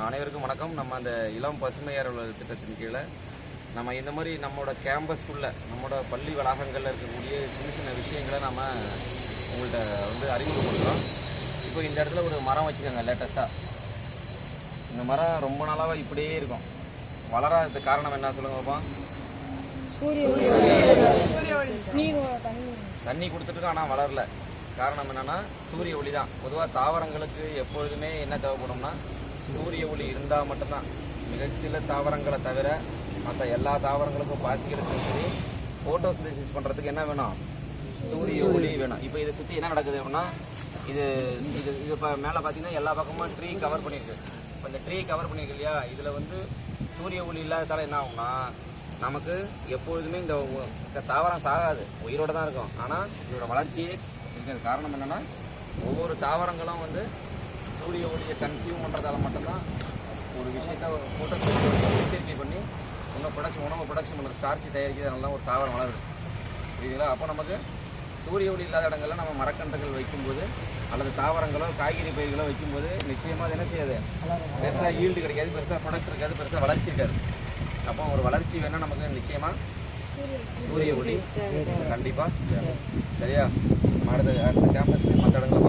அனைவருக்கும் வணக்கம். நம்ம அந்த இளம் பசுமையார் உலக திட்டத்தின் கீழே நம்ம இந்த மாதிரி நம்மளோட கேம்பஸ்க்குள்ளே நம்மளோட பள்ளி வளாகங்களில் இருக்கக்கூடிய சின்ன சின்ன விஷயங்களை நம்ம உங்கள்கிட்ட வந்து அறிமுகப்படுத்துகிறோம் இப்போ இந்த இடத்துல ஒரு மரம் வச்சுக்கோங்க லேட்டஸ்ட்டாக இந்த மரம் ரொம்ப நாளாக இப்படியே இருக்கும். வளராததுக்கு காரணம் என்ன சொல்லுங்க பாப்பா? தண்ணி. கொடுத்துட்டு ஆனால் வளரல. காரணம் என்னன்னா சூரிய ஒளி தான். பொதுவாக தாவரங்களுக்கு எப்பொழுதுமே என்ன தேவைப்படும்னா சூரிய ஒளி இருந்தால் மட்டும்தான். மிக சில தாவரங்களை தவிர மற்ற எல்லா தாவரங்களுக்கும் பாசிக்கிறதுக்கும் சரி ஃபோட்டோசிந்தசிஸ் பண்ணுறதுக்கு என்ன வேணும்? சூரிய ஒளி வேணும். இப்போ இதை சுற்றி என்ன நடக்குது அப்படின்னா இது இது இது இப்போ மேலே பார்த்தீங்கன்னா எல்லா பக்கமும் ட்ரீ கவர் பண்ணியிருக்கு. இப்போ இந்த ட்ரீ கவர் பண்ணியிருக்கு இல்லையா? இதில் வந்து சூரிய ஒளி இல்லாததால என்ன ஆகும்னா நமக்கு எப்பொழுதுமே இந்த இந்த தாவரம் சாகாது. உயிரோட தான் இருக்கும். ஆனால் இதோட வளர்ச்சியே இருக்கிறது காரணம் என்னன்னா ஒவ்வொரு தாவரங்களும் வந்து சூரிய ஒளியை கன்சியூம் பண்ணுறதால மட்டும்தான் ஒரு விஷயத்த ஃபோட்டோ எச்சரிக்கை பண்ணி உணவு ப்ரொடக்ஷன் உணவு ப்ரொடக்ஷன் பண்ணுறது ஸ்டார்ச் தயாரிக்கிறதுனால தான் ஒரு தாவரம் வளருது. புரியுதுங்களா? அப்போ நமக்கு சூரிய ஒளி இல்லாத இடங்கள்ல நம்ம மரக்கன்றுகள் வைக்கும்போது அல்லது தாவரங்களோ காய்கறி பயிர்களோ வைக்கும்போது நிச்சயமாக அது என்ன செய்யாது? பெருசாக ஈல்டு கிடைக்காது பெருசாக ப்ரொடக்ட் இருக்காது பெருசாக வளர்ச்சி இருக்காது. அப்போ ஒரு வளர்ச்சி வேணால் நமக்கு நிச்சயமாக சூரிய ஒளி. கண்டிப்பாக சரியா? ಮಾಡಿದ ಕ್ಯಾಂಪಸ್ ಮಾತಾಡೋದು.